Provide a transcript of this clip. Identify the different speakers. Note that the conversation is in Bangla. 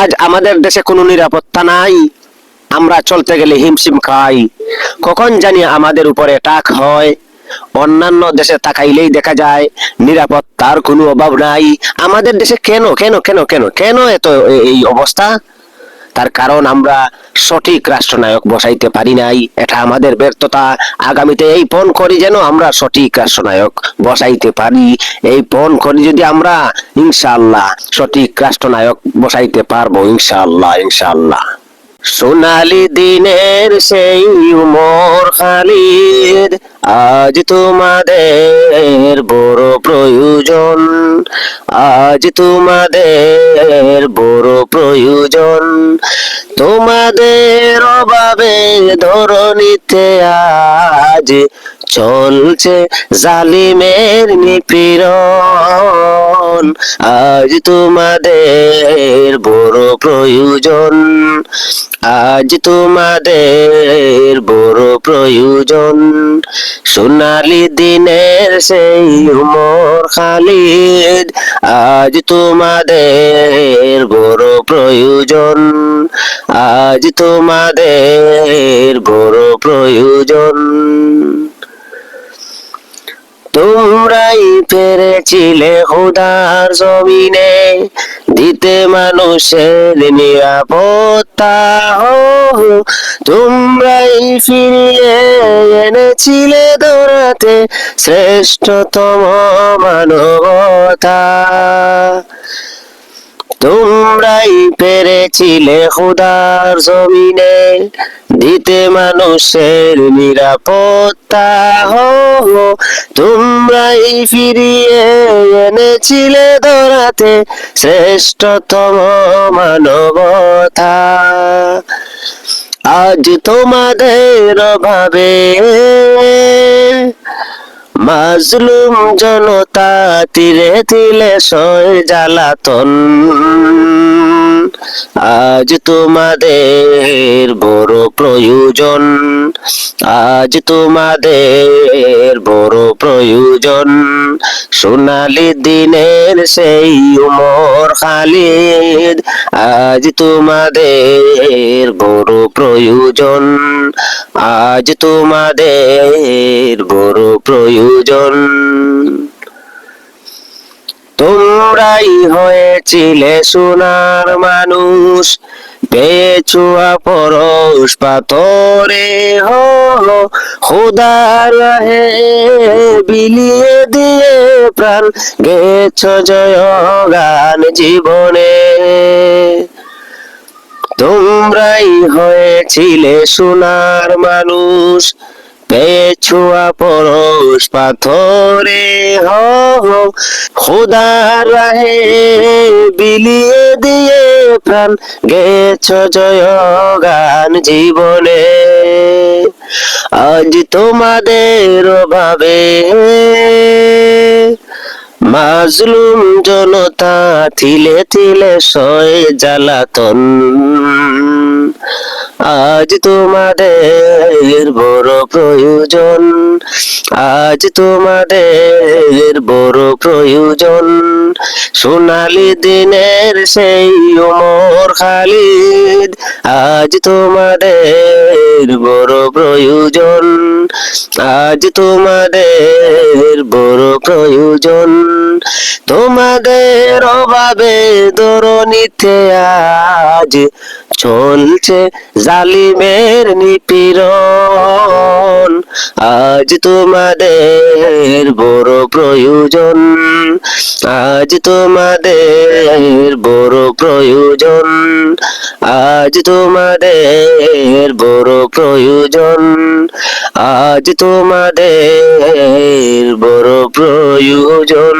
Speaker 1: আজ আমাদের দেশে কোনো নিরাপত্তা নাই। আমরা চলতে গেলে হিমশিম খাই। কখন জানি আমাদের উপরে টাক হয়। অন্যান্য দেশে তাকাইলেই দেখা যায়, নিরাপত্তার কোনো অভাব নাই। আমাদের দেশে কেন কেন কেন কেন কেন এত এই অবস্থা? তার কারণ আমরা সঠিক রাষ্ট্রনায়ক বসাইতে পারি নাই। এটা আমাদের ব্যর্থতা। আগামীতে এই পণ করি যেন আমরা সঠিক রাষ্ট্রনায়ক বসাইতে পারি। এই পণ করি যদি আমরা, ইনশাআল্লাহ সঠিক রাষ্ট্রনায়ক বসাইতে পারব, ইনশাআল্লাহ ইনশাআল্লাহ। সোনালি দিনের সেই উমর খালিদ আজ তোমাদের বড় প্রয়োজন, আজ তোমাদের বড় প্রয়োজন। তোমাদের অভাবে ধরণীতে আজ চলছে জালিমের নিপীড়ন। আজ তোমাদের বড় প্রয়োজন, আজ তোমাদের বড় প্রয়োজন। সোনালি দিনের সেই উমর খালিদ, আজ তোমাদের বড় প্রয়োজন, আজ তোমাদের বড় প্রয়োজন। তোমরাই পেরেছিলে হুদার জমিনে, দিতে মানুষের নিরাপত্তা তোমরাই ফিরিয়ে এনেছিলে দৌড়াতে শ্রেষ্ঠতম মানবতা। তোমরাই পেরেছিলে খুদার জমিনে দিতে মানুষের নিরাপত্তা। হো তোমরাই ফিরিয়ে এনেছিলে ধরাতে শ্রেষ্ঠতম মানবতা। আজ তোমাদের ভাবে মাজলুম জনতা তীরে তিলে সয় জ্বালাতন। আজ তোমাদের বড় প্রয়োজন, আজ তোমাদের বড় প্রয়োজন। সোনালি দিনের সেই উমর খালিদ, আজ তোমাদের বড় প্রয়োজন। আজ তোমাদের বড় প্রয়োজন। তোমরাই হয়েছিলে সোনার মানুষ পেছুয়া পরশ পাথরে, হো খুদার হে বিলিয়ে দিয়ে প্রাণ গেছ জয় গান জীবনে। তোমরাই হয়েছিলে সোনার মানুষ পেছুয়া পরশ পাথরে, হো খুদার রাহে, বিলিয়ে দিয়ে প্রাণ গেছ জয় গান জীবনে। আজ তোমাদের ভাবে মাজলুম জনতা থিলে থিলে সয় জ্বালাতন। আজ তোমাদের বড় প্রয়োজন, আজ তোমাদের বড় প্রয়োজন। সোনালি দিনের সেই উমর খালিদ, আজ তোমাদের বড় প্রয়োজন। আজ তোমাদের বড় প্রয়োজন। তোমাদের অভাবে দরণীতে আজ চলছে জালিমের নিপীড়ন। আজ তোমাদের বড় প্রয়োজন। আজ তোমাদের বড় প্রয়োজন। আজ তোমাদের বড় প্রয়োজন। আজ তোমাদের বড় প্রয়োজন।